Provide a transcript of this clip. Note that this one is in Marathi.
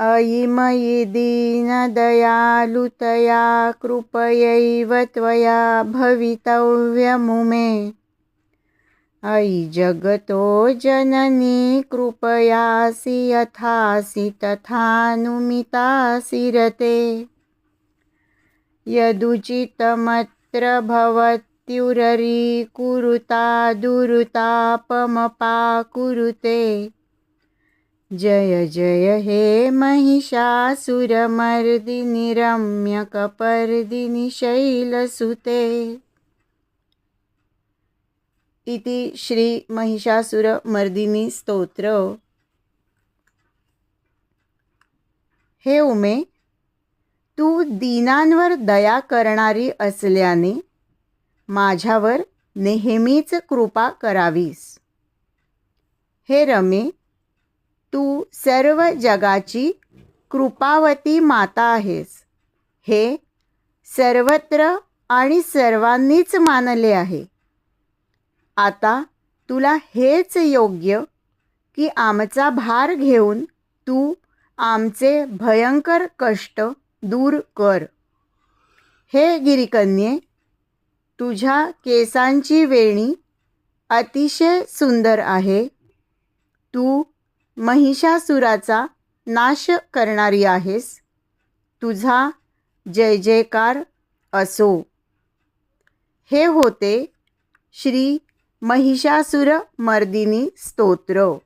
अयि मयि दीनदयालुतया कृपयैव त्वया भवितव्यमुमे। अयि जगतो जननी कृपयासि यथासि तथानुमितासि रते यदुचितमत्र भवत्युररीकुरुता दुरुतापमपाकुरुते जय जय हे महिषासुरमर्दिनि रम्यकपर्दिनि शैलसुते। इति श्री महिषासुरमर्दिनी स्तोत्र। हे उमे तू दीनांवर दया करणारी असल्याने माझ्यावर नेहमीच कृपा करावीस. हे रमे तू सर्व जगाची कृपावती माता आहेस. हे सर्वत्र आणि सर्वांनीच मानले आहे. आता तुला हेच योग्य की आमचा भार घेऊन तू आमचे भयंकर कष्ट दूर कर. हे गिरिकन्ये तुझ्या केसांची वेणी अतिशय सुंदर आहे. तू महिषासुराचा नाश करणारी आहेस. तुझा जय जयकार असो. हे होते श्री महिषासुर मर्दिनी स्तोत्र.